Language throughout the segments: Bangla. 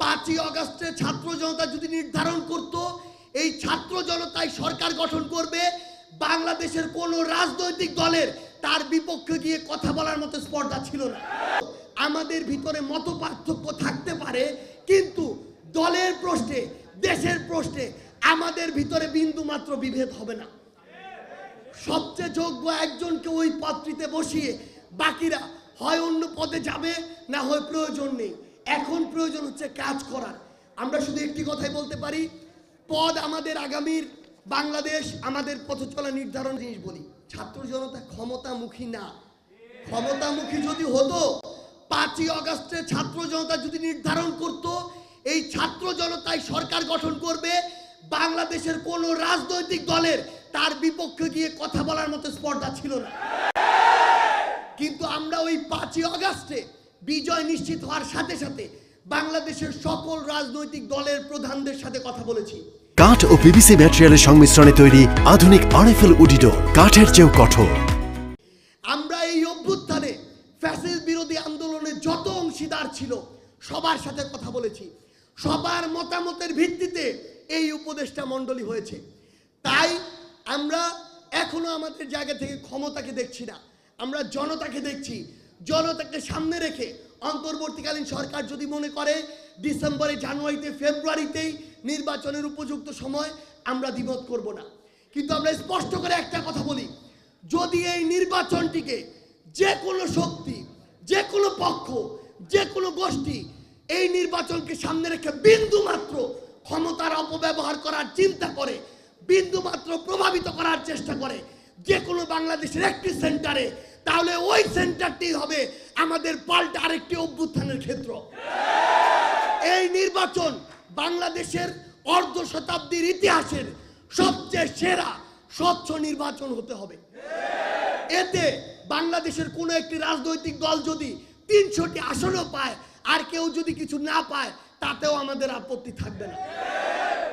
পাঁচই অগস্টে ছাত্র জনতা যদি নির্ধারণ করত, এই ছাত্র জনতাই সরকার গঠন করবে, বাংলাদেশের কোনো রাজনৈতিক দলের তার বিপক্ষে গিয়ে কথা বলার মতো স্পর্ধা ছিল না। আমাদের ভিতরে মত পার্থক্য থাকতে পারে, কিন্তু দলের প্রশ্নে, দেশের প্রশ্নে আমাদের ভিতরে বিন্দু মাত্র বিভেদ হবে না। সবচেয়ে যোগ্য একজনকে ওই পদটিতে বসিয়ে বাকিরা হয় অন্য পদে যাবে, না হয় প্রয়োজন নেই। এখন প্রয়োজন হচ্ছে কাজ করার। আমরা শুধু একটি কথাই বলতে পারি, পদ আমাদের আগামীর বাংলাদেশ আমাদের পথ চলা নির্ধারণ জিনিস বলি। ছাত্র জনতা ক্ষমতামুখী না। ক্ষমতামুখী যদি হতো, পাঁচই অগস্টে ছাত্র জনতা যদি নির্ধারণ করত, এই ছাত্র জনতাই সরকার গঠন করবে বাংলাদেশের কোনো রাজনৈতিক দলের। তার বিপক্ষে গিয়ে কথা বলার মতো স্পর্ধা ছিল না। কিন্তু আমরা ওই পাঁচই অগাস্টে বিজয় নিশ্চিত হওয়ার সাথে সাথে বাংলাদেশের সকল রাজনৈতিক দলের প্রধানদের সাথে কথা বলেছি। কাঠ ও পিভিসি ম্যাটেরিয়ালের সংমিশ্রণে তৈরি আধুনিক আরএফএল উডিডোর কাঠের চেয়েও কঠোর। আমরা এই অভ্যুত্থানে ফ্যাসিস বিরোধী আন্দোলনে যত অংশীদার ছিল সবার সাথে কথা বলেছি। সবার মতামতের ভিত্তিতে এই উপদেষ্টা মণ্ডলী হয়েছে। তাই আমরা এখনও আমাদের জায়গা থেকে ক্ষমতাকে দেখছি না। আমরা জনতাকে দেখছি। জনতাকে সামনে রেখে অন্তর্বর্তীকালীন সরকার যদি মনে করে, ডিসেম্বরে, জানুয়ারিতে, ফেব্রুয়ারিতেই নির্বাচনের উপযুক্ত সময় আমরা দ্বিমত করব না। কিন্তু আমরা স্পষ্ট করে একটা কথা বলি, যদি এই নির্বাচনটিকে যে কোনো শক্তি যে কোনো পক্ষ যে কোনো গোষ্ঠী এই নির্বাচনকে সামনে রেখে বিন্দু মাত্র ক্ষমতার অপব্যবহার করার চিন্তা করে বিন্দু মাত্র প্রভাবিত করার চেষ্টা করে যে কোনো বাংলাদেশের একটি সেন্টারে তাহলে ওই সেন্টারটি হবে আমাদের পাল্টা আরেকটি অভ্যুত্থানের ক্ষেত্র। এই নির্বাচন বাংলাদেশের অর্ধ শতাব্দীর ইতিহাসের সবচেয়ে সেরা স্বচ্ছ নির্বাচন হতে হবে। এতে বাংলাদেশের কোনো একটি রাজনৈতিক দল যদি তিনশোটি আসনও পায়, আর কেউ যদি কিছু না পায়, তাতেও আমাদের আপত্তি থাকবে না।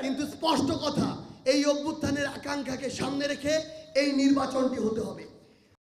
কিন্তু স্পষ্ট কথা, এই অভ্যুত্থানের আকাঙ্ক্ষাকে সামনে রেখে এই নির্বাচনটি হতে হবে।